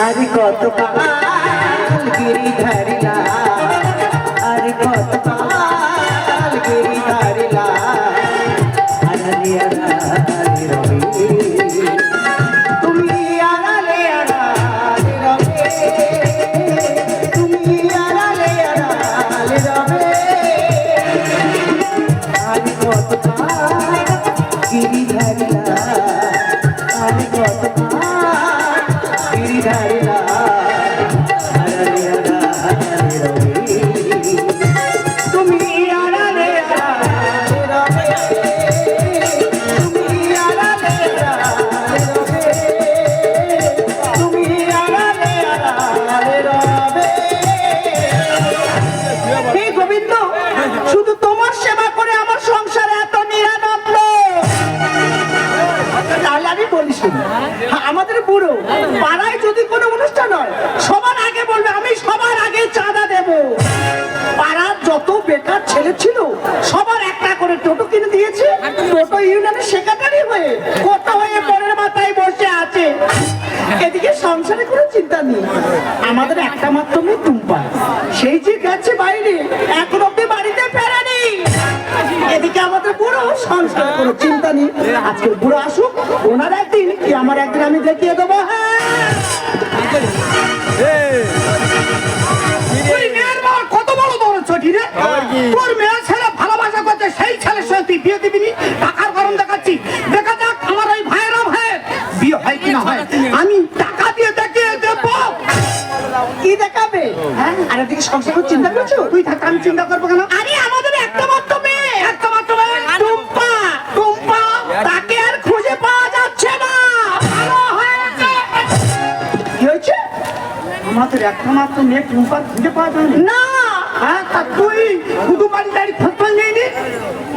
আর কত কাল গিরি ধরিলা। সংসারে কোনো চিন্তা নেই। আমাদের একটা মাত্র মেয়ে সেই যে গেছে বাইরে, এখন অব্দি বাড়িতে ফেরানি এদিকে আমাদের বুড়ো সংসারে কোনো চিন্তা নেই। আজকে বুড়ো আসুক, ওনার একদিন কি আমার একদিন আমি দেখিয়ে দেবো? হ্যাঁ। সংসার চিন্তা করছ? তুই থাক আমি চিন্তা করব কেন? আরে আমাদের একটা মাত্র মেয়ে। একটা মাত্র মেয়ে। টুম্পা। টুম্পা তাকে আর খুঁজে পাওয়া যাচ্ছে না। ভালো হয়েছে। কি হয়েছে? আমাদের একটা মাত্র মেয়ে টুম্পা খুঁজে পাওয়া না। হ্যাঁ তা তুই শুধু বাড়ি দাঁড়িয়ে খোঁজ খোঁজ নিয়ে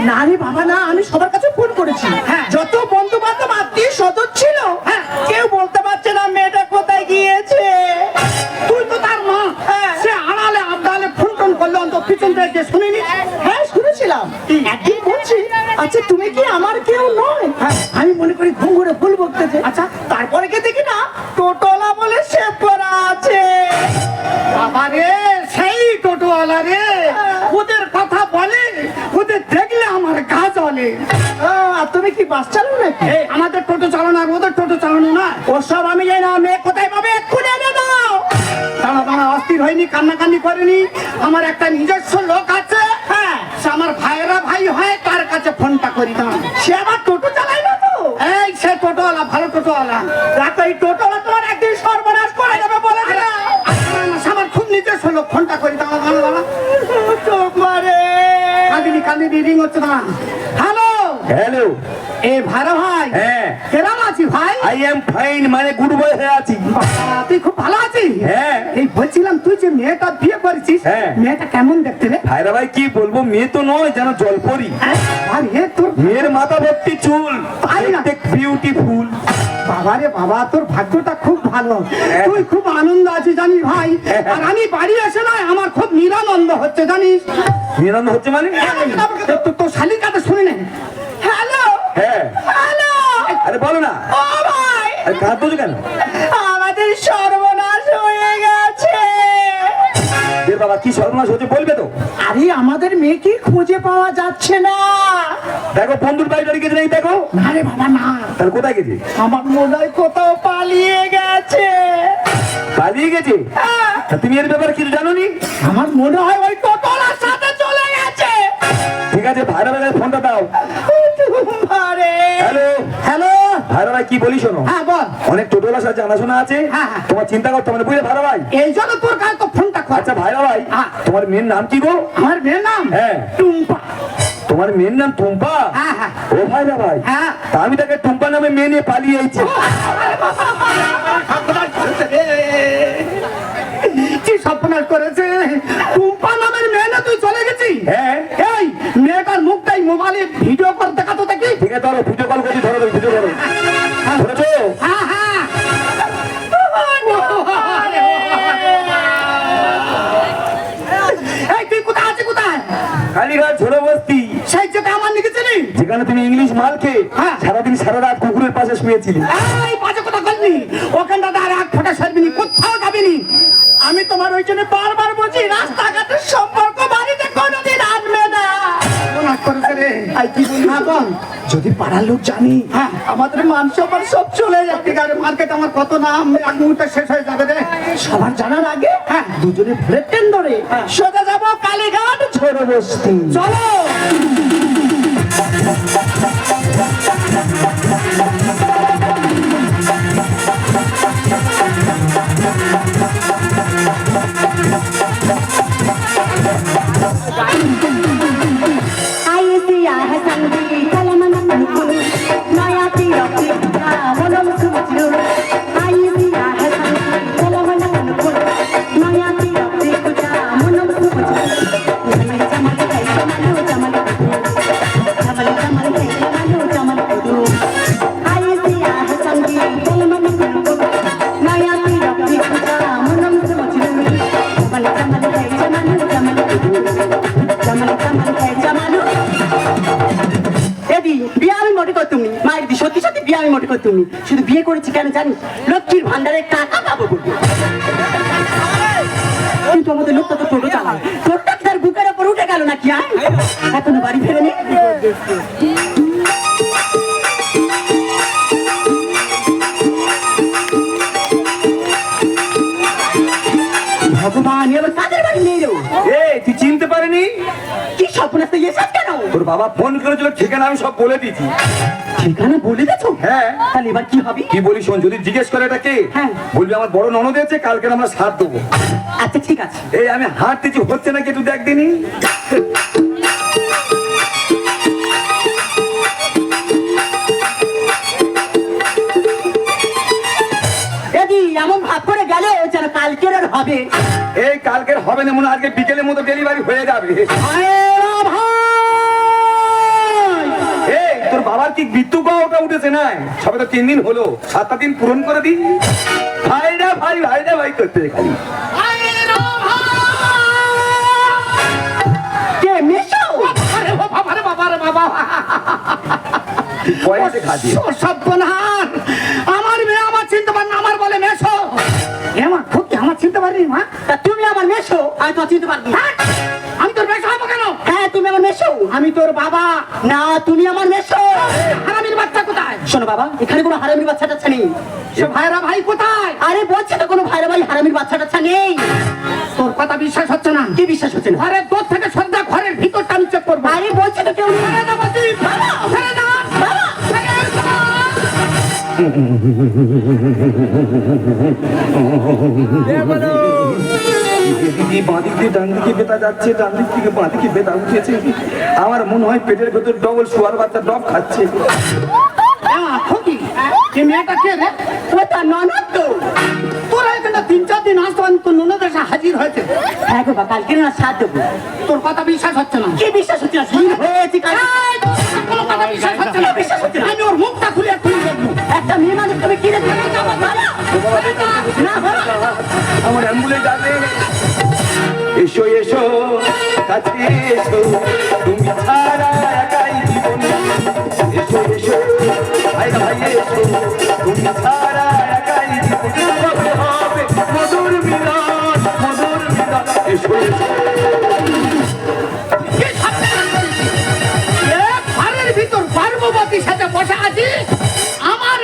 না। রে বাবা না আমি সবার কাছে ফোন করেছি। হ্যাঁ। যত কি বাস চালাও নাকি? আমাদের টোটো চালানো আর ওদের টোটো চালানো না ওসব আমি জানি না মেয়ে কোথায় পাবে? এক্ষুনি এনে দাও। দাঁড়া দাঁড়া অস্থির হয়নি কান্নাকান্নি করেনি। আমার একটা নিজস্ব লোক আছে হ্যাঁ। সে আমার ভাইয়েরা ভাই হয় তার কাছে ফোনটা করি দাঁড়া সে আবার টোটো চালায় না তো? এই সে টোটোওয়ালা ভালো টোটোওয়ালা। দেখো এই টোটোলা তোমার একদিন সর্বনাশ করে যাবে বলে আমার খুব নিজস্ব লোক ফোনটা করি দাঁড়া দাঁড়া দাঁড়া তোমারে কাঁদিনি কাঁদিনি রিং হচ্ছে দাঁড়া হ্যালো। এ ভালো ভাই হ্যাঁ। কেরাম আছি ভাই? আই এম ফাইন মানে গুড বয় হয়ে আছি। তুই খুব ভালো আছিস? হ্যাঁ। এই বলছিলাম তুই যে মেয়েটা বিয়ে করেছিস হ্যাঁ। মেয়েটা কেমন দেখতে রে? ভাইরা ভাই কি বলব মেয়ে তো নয় যেন জলপরি। আর এ তোর মেয়ের মাথা ভর্তি চুল। তাই না? বিউটিফুল বাবা রে বাবা তোর ভাগ্যটা খুব ভালো। তুই খুব আনন্দ আছিস জানিস ভাই? আর আমি বাড়ি এসে না আমার খুব নিরানন্দ হচ্ছে জানিস? নিরানন্দ হচ্ছে মানে? তো- তোর শালিকাটা শুনে নে। হ্যালো? হ্যাঁ। হ্যালো? আরে বলো না। ও ভাই। আরে কাঁদছো কেন? আমাদের সর্বনাশ হয়ে গেছে। বাবা কি সর্বনাশ হচ্ছে বলবে তো? আরে আমাদের মেয়ে কি খুঁজে পাওয়া যাচ্ছে না। দেখো বন্ধুর বাড়ি টাড়ি গেছে দেখো? না রে বাবা না। তাহলে কোথায় গেছে? আমার মনে হয় কোথাও পালিয়ে গেছে। পালিয়ে গেছে? হ্যাঁ, তা তুমি এর ব্যাপারে কিছু জানো নি আমার মনে হয় ওই টোটোলার সাথে চলে গেছে। ঠিক আছে ভাইরা ভাই ফোনটা দাও। আরে হ্যালো। হ্যালো। ভাইরা ভাই কি বলি শোনো? হ্যাঁ বল। অনেক টোটোলার সাথে জানাশোনা আছে। হ্যাঁ, হ্যাঁ। তোমার চিন্তা করতে হবে না বুঝলে ভাইরা ভাই? এই জন্য তোর কাছে তো ফোনটা আচ্ছা ভাইরা ভাই। তোমার মেয়ের নাম কি গো? আমার মেয়ের নাম? হ্যাঁ। টুম্পা। তোমার মেয়ের নাম টুম্পা? হ্যাঁ, হ্যাঁ। ও ভাই হ্যাঁ। তা আমি তাকে টুম্পা নামে মেয়ে নিয়ে পালিয়ে আইছি কি করেছে? টুম্পা নামের মেয়ে না তুই চলে গেছিস হ্যাঁ। এই মেয়েটার মুখটাই মোবাইলে ভিডিও করে দেখাতো দেখি। ঠিক আছে ধরো ভিডিও কল ধরো ভিডিও করো ধরেছো? হ্যাঁ হ্যাঁ। ঝোড়ো বস্তি সেই জায়গায় আমার লিখেছিলি যেখানে তুমি ইংলিশ মাল খেয়ে হ্যাঁ। সারাদিন সারা রাত কুকুরের পাশে শুয়েছিলে। বাজে কথা বললি। ওখানটা আর এক ফোঁটা সরবি কোথাও যাবিনি আমি তোমার ওই জন্য বারবার বলছি রাস্তাঘাটের সম্পর্ক বাড়িতে কোনোদিন আনবে না। যদি পাড়ার লোক জানি হ্যাঁ। আমাদের মান সম্মান সব চলে যাবে মার্কেট আমার কত নাম এক মুহূর্তে শেষ হয়ে যাবে রে। সবার জানার আগে হ্যাঁ। দুজনে ভোরের ট্রেন ধরে সোজা যাব কালীঘাট ঝোড়ো বস্তি। চলো। आई করতুম নি শুধু বিয়ে করেছি কেন জানিস? লক্ষ্মীর ভান্ডারে টাকা পাবো বলে কিন্তু আমাদের লোকটা তো টোটো চালায় তার বুকের ওপর উঠে গেল নাকি আয়? এখনও বাড়ি ফেরেনি ভগবান এবার কাদের বাড়ি নেই রে তুই চিনতে পারিনি? কি স্বপ্ন আসতে তোর বাবা ফোন করেছিল ঠিকানা আমি সব বলে দিয়েছি। ঠিকানা বলে গেছো হ্যাঁ। তাহলে এবার কি হবে? কি বলি শোন যদি জিজ্ঞেস করে এটা কে? হ্যাঁ। বলবি আমার বড় ননদ আছে কালকে আমরা সাথ দেবো। আচ্ছা ঠিক আছে। এই আমি হাত হাঁটতেছি হচ্ছে নাকি একটু দেখ দিনি? এমন ভাব করে গেল যেন কালকের আর হবে। এই কালকের হবে না মনে হয় আজকে বিকেলের মতো ডেলিভারি হয়ে যাবে। এই বাবার কি মৃত্যু ওটা উঠেছে না সবে তো তিন দিন হলো। সাতটা দিন পূরণ করে দিই ভাইরা ভাই ভাইরা ভাই করতে খালি। কে মেশো? আরে বাবা রে বাবা রে বাবা। পয়সা খাদি ও সর্বনাশ। আমার মেয়ে আমার চিনতে পারে না আমার বলে মেশো। মা খুব আমার চিনতে পারি মা? তুমি আমার মেশো? আমি তো চিনতে পারব? আমি আমার মেশো আমি তোর বাবা। না তুমি আমার মেশো হারামির বাচ্চা কোথায়? শোনো বাবা এখানে কোনো হারামির বাচ্চা টাচ্চা নেই ভাইরা ভাই কোথায়? আরে বলছে তো কোনো ভাইরা ভাই হারামির বাচ্চা টাচ্চা নেই তোর কথা বিশ্বাস হচ্ছে না। কি বিশ্বাস হচ্ছে না? ঘরের দূর থেকে সন্ধ্যা ঘরের ভিতরটা আমি চেক করব। আরে বলছে তো কেউ ছেড়ে বলছি। ছেড়ে দাও। ছেড়ে দাও। দিদি বাঁদিক দিয়ে ডান দিকে বেতা যাচ্ছে ডান দিক থেকে বাঁদিকে বেতা উঠেছে। আমার মনে হয় পেটের ভেতর ডবল শুয়ার বাচ্চা ডব খাচ্ছে। তিন চার দিন আসতে তোর ননদ এসে হাজির হয়েছে। হ্যাঁ গো বাবা কালকে না সাথ দেবো। তোর কথা বিশ্বাস হচ্ছে না। কি বিশ্বাস হচ্ছে না? দিন হয়েছে কাল এই, তোর কোনো কথা বিশ্বাস হচ্ছে না। বিশ্বাস হচ্ছে না। আমি ওর মুখটা খুলে খুলে দেখব। একটা মেয়ে মানুষ তুমি না আমার অ্যাম্বুলেন্স আছে এসো এসো কাছে এসো। তুমি ছাড়া একাই জীবন এসো এসো ভাই ভাই এসো। তুমি ছাড়া একাই জীবন হবে মধুর মিলন মধুর মিলন? এসো এসো। সাথে বসে আছি। আমার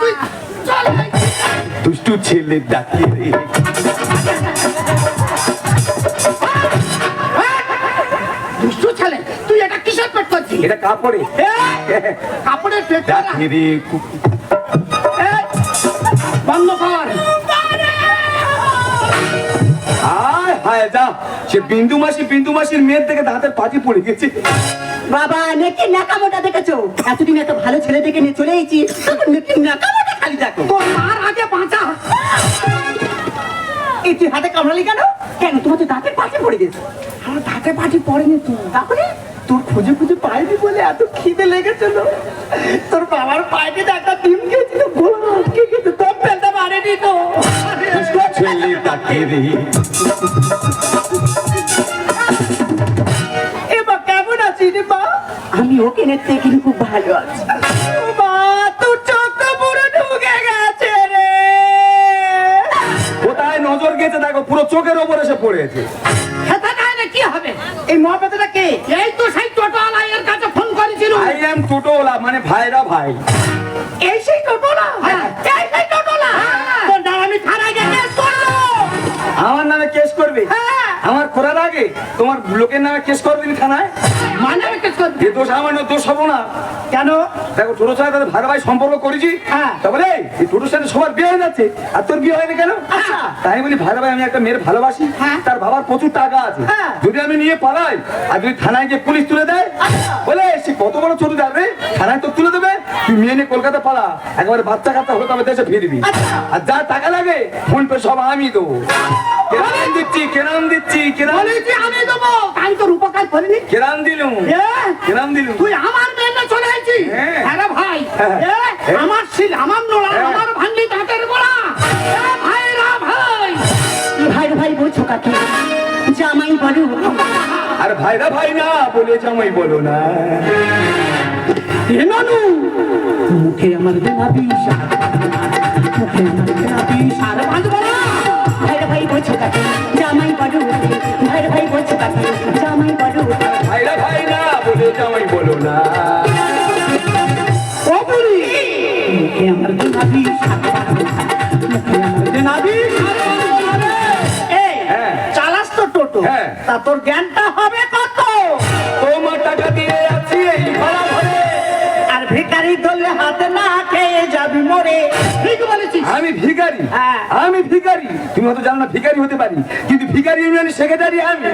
তুই চল। দুষ্টু ছেলে ডাকিয়ে রে। এটা কাপড়ে। রে বন্ধ কর। হায় হায় যা সে বিন্দু মাসি বিন্দু মাসির মেয়ের থেকে দাঁতের পাটি পড়ে গেছে। বাবা নেকি নাকামোটা দেখেছ? এতদিন এত ভালো ছেলে দেখে নিয়ে চলে এসেছি নেকি নাকামোটা খালি দেখো। তোর মার আগে তুই হাতে কামড়ালি কেন? কেন? তোমার তো দাঁতের পাশে পড়ে গেছে। আমার পড়েনি তুই তাহলে তোর খুঁজে খুঁজে পাইনি বলে এত খিদে লেগেছিল তোর বাবার একটা ডিম খেয়েছিল গোলা আটকে গেছে তোর ফেলতে পারেনি তো। এবার কেমন আছিস মা? আমি ওকে নেতে কিন্তু খুব ভালো আছি। চোখের ওপর এসে পড়েছে। খেতে যায় না কি হবে? এই মহাপেতাটা কে? এই তো সেই টোটোওয়ালা এর কাছে ফোন করেছিল। আই এম টোটোলা মানে ভাইরা ভাই। এই সেই টোটোলা হ্যাঁ। এই সেই টোটোলা তোর নাম আমি থানায় গিয়ে কেস করব। আমার নামে কেস করবে? হ্যাঁ। আমার করার আগে তোমার লোকের নামে কেস করবে নি থানায়? মানে আমি কিছু করবি? এ দোষ আমার দোষ হব না। কেন? দেখো তাদের ভাই ভাই সম্পর্ক করেছি। হ্যাঁ। তারপরে এই টোটোর সাথে সবার বিয়ে হয়ে যাচ্ছে। আর তোর বিয়ে হয়নি কেন? আচ্ছা। তাই বলি ভাই ভাই আমি একটা মেয়ের ভালোবাসি। হ্যাঁ। তার বাবার প্রচুর টাকা আছে। হ্যাঁ। যদি আমি নিয়ে পালাই আর যদি থানায় গিয়ে পুলিশ তুলে দেয় আচ্ছা। বলে সে কত বড় ছোট যাবে থানায় তো তুলে দেবে তুই মেয়ে নিয়ে কলকাতা পালা। একবারে বাচ্চা কাচ্চা হলে তবে দেশে ফিরবি আচ্ছা। আর যা টাকা লাগে ফোন পে সব আমি দেবো। কেরাম দিচ্ছি কেরাম দিচ্ছি কেরাম আমি দেবো? আমি তোর উপকার করিনি? কেরাম দিলুম। কেরাম দিলুম। তুই আমার মেয়ে চলে আসছিস হ্যাঁ। হ্যাঁ ভাই। হ্যাঁ। আমার শিল আমার নোড়া। হ্যাঁ। আমার ভাঙ্গি দাঁতের গোড়া ভাই রা ভাই। ভাই ভাই বলছো কাকে? জামাই বলো। আর ভাইরা ভাই না বলে জামাই বলো না। এ নানু মুখে আমার দেনা বিষ মুখে আমার দেনা বিষ আর বাঁধবো না ভাই ভাই বলছো কাকে? জামাই বলো। ভাই ভাই বলছো কাকে? জামাই বলো। ভাইরা ভাই না বলে জামাই বলো না। ও বুড়ি মুখে আমার চালাস তো টোটো। তা তোর জ্ঞানটা হবে কত তোমার টাকা দিয়ে আর ভিখারি ধরলে হাতে না খেয়ে যাবি মরে আমি ভিখারি। হ্যাঁ। আমি ভিখারি। তুমি হয়তো জানো না ভিখারি হতে পারি। কিন্তু ভিখারি ইউনিয়নের সেক্রেটারি আমি।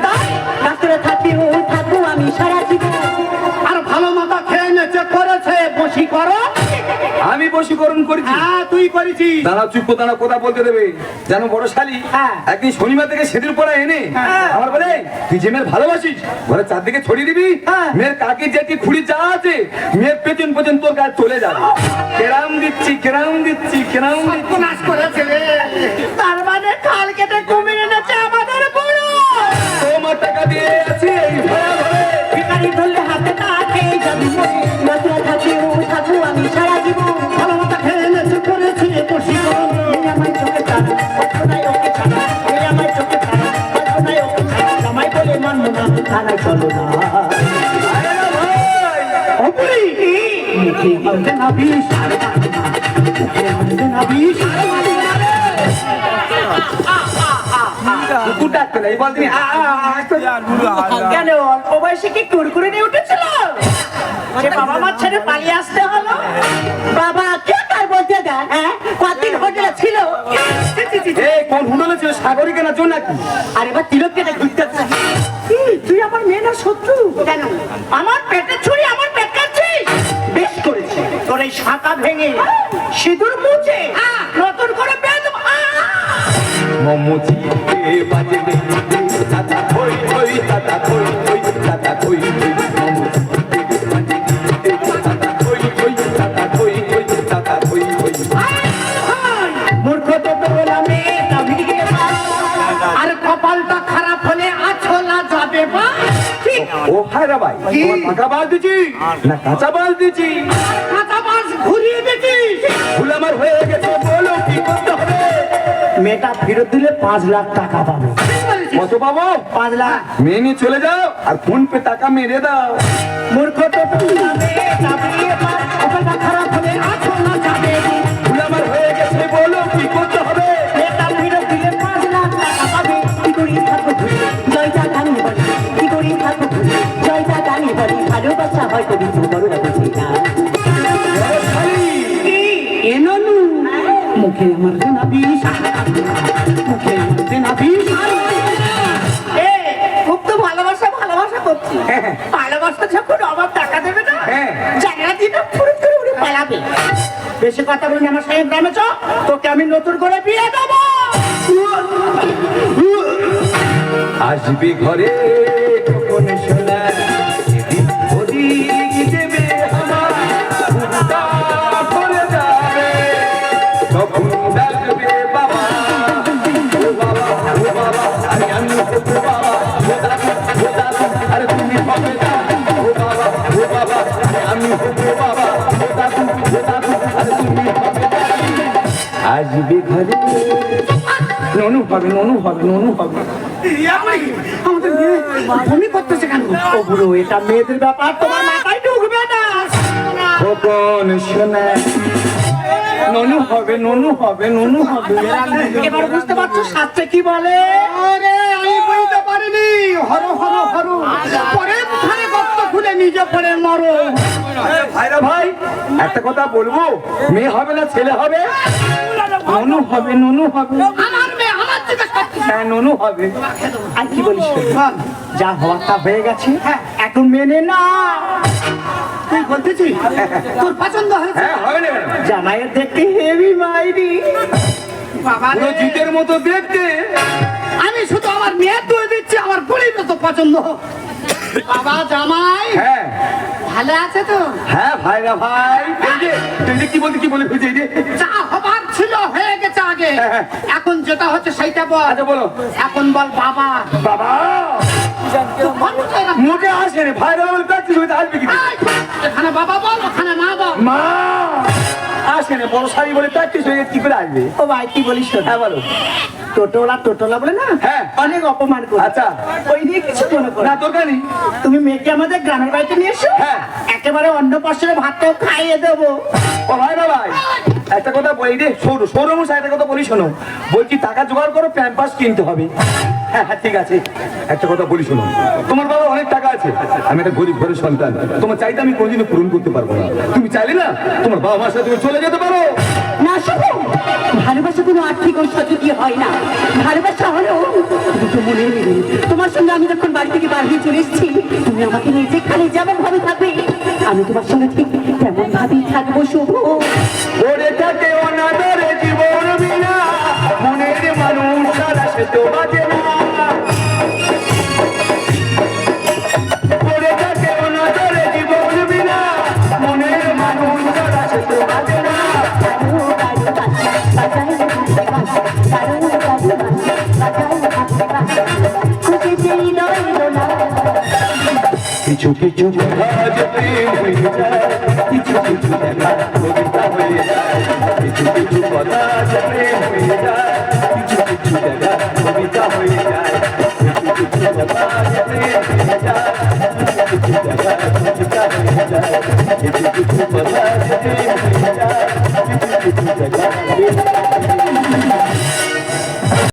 রাত্রে থাকি ও থাকব আমি সারা জীবন। আর ভালো মতো খেয়ে নেচে করেছে বসি করো। আমি বশীকরণ করেছি। হ্যাঁ তুই করেছিস দাঁড়া চুপ দাঁড়া কথা বলতে দেবে। জানো বড় শালি হ্যাঁ। একদিন শনিবার থেকে সেদিন পড়া এনে হ্যাঁ। আমার বলে তুই যে মেয়ের ভালোবাসিস ঘরে চারদিকে ছড়িয়ে দিবি হ্যাঁ। মেয়ের কাকি জেঠি খুঁড়ি যা আছে মেয়ের পেছন পেছন তোর কাছে চলে যাবে। কেরাম দিচ্ছি কেরাম দিচ্ছি কেরাম দিচ্ছি। নাশ করেছে রে। তার মানে খাল কেটে কুমির এনেছে আমাদের বুড়ো তোমার টাকা দিয়ে আছি এই ভাড়া ঘরে ভিখারি ধরলে হাতে না খেয়ে যাবি। রাত্রে থাকি ও থাকব আমি সারা জীবন ভালো মতো খেয়ে নেচে করেছে করো এই আমার চোখে টানা কল্পনায় ওকে ছাড়া এই আমার চোখে টানা কল্পনায় ওকে ছাড়া জামাই বলে মানবো না থানায় চলো না। না বুড়ি মুখে আমার দেনা বিষ কি এবার তিলক কেটে ঘুরতে তুই আমার মেয়ে না শত্রু কেন আমার পেটে ছুরি, আমার পেট এই শাঁখা ভেঙে সিঁদুর মুছে নতুন করে বেঁধব মমুচি বাজে দাদা কই কই দাদা কই কই দাদা কই কই মমুচি বাজে রে দাদা কই কই দাদা কই কই দাদা কই কই মূর্খ তো তো বললাম এটা ভিড়ে আর কপালটা খারাপ হলে আছলা যাবে বা ঠিক ও হায়রা ভাই পাকা বাল দিছি না কাঁচা বাল দিছি মেয়েটা ফেরত দিলে পাঁচ লাখ টাকা পাবো। কত পাবো? পাঁচ লাখ। মেয়ে নিয়ে চলে যাও আর ফোন পে টাকা মেরে দাও। মূর্খ তো বেশি কথা বলি আমার সঙ্গে গ্রামে চ তোকে আমি নতুন করে বিয়ে দেবো। আসবি ঘরে শোনা। আসবি ঘরে ননু হবে ননু হবে ননু হবে এমনই আমাদের মেয়ে বমি করতেছে কেন? ও বুড়ো এটা মেয়েদের ব্যাপার তোমার মাথায় ঢুকবে না। খোকন শোনা। ননু হবে ননু হবে ননু হবে এবার বুঝতে পারছ কি বলে? আরে আমি বুঝতে পারিনি। হর হর হর। পরে ধারে গর্ত খুলে নিজে মরো। ভাইরা ভাই একটা কথা বলব? মেয়ে হবে না ছেলে হবে? ননু হবে ননু হবে। আমার মেয়ে আমার দিকে হ্যাঁ ননু হবে। আর কি বলিস যা হওয়ার তা হয়ে গেছে। এখন মেনে না। তুই বলতেছিস তোর পছন্দ হয়েছে? হ্যাঁ হবে না কেন? জামাইয়ের দেখতে হেভি মাইরি। পুরো জিতের মতো দেখতে। আমি শুধু আমার মেয়ে তুই দিচ্ছি আমার তো পছন্দ। বাবা জামাই। হ্যাঁ। ভালো আছে তো? হ্যাঁ ভাইরা ভাই। এই যে তুই যে কি বলি কি বলে খুঁজে রে যে। যা হবার ছিল হয়ে গেছে আগে। হ্যাঁ। এখন যেটা হচ্ছে সেইটা বল। আচ্ছা বলো। এখন বল বাবা। বাবা। মুখে আসে রে ভাইরা বলে প্র্যাকটিস হইতে আসবে কি আসে বড় শাড়ি বলে কি করে আসবে ও ভাই কি বলিস? হ্যাঁ বলো টোটোলা টোটোলা বলে না হ্যাঁ। অনেক অপমান করে আচ্ছা। ওই নিয়ে কিছু মনে করো না না। দরকার নেই তুমি মেয়েকে আমাদের গ্রামের বাড়িতে নিয়ে এসো হ্যাঁ। একেবারে অন্য পাশের ভাতটাও খাইয়ে দেবো ও ভাই না ভাই একটা কথা বলি রে সৌর সৌরমশাই একটা কথা বলি শোনো বলছি টাকা জোগাড় করো প্যাম্পাস কিনতে হবে হ্যাঁ হ্যাঁ ঠিক আছে। একটা কথা বলি শোনো। তোমার বাবা অনেক টাকা আছে। আমি একটা গরিব ঘরের সন্তান। তোমার চাইতে আমি কোনোদিনও পূরণ করতে পারব না। তুমি চাইলে না তোমার বাবা মার সাথে তুমি চলে যেতে পারো। না শুভ ভালোবাসা কোনো আর্থিক দিয়ে হয় না। ভালোবাসা হলো দুটো মিলন তোমার সঙ্গে আমি যখন বাড়ি থেকে বার হয়ে চলে এসেছি তুমি আমাকে নিয়ে যেখানে যেমন ভাবে থাকবে আমি তোমার সঙ্গে ঠিক তেমন ভাবেই থাকব শুভ। পড়ে থাকে অনাদরে জীবন বিনা মনের মানুষ সারা সে তো কিছু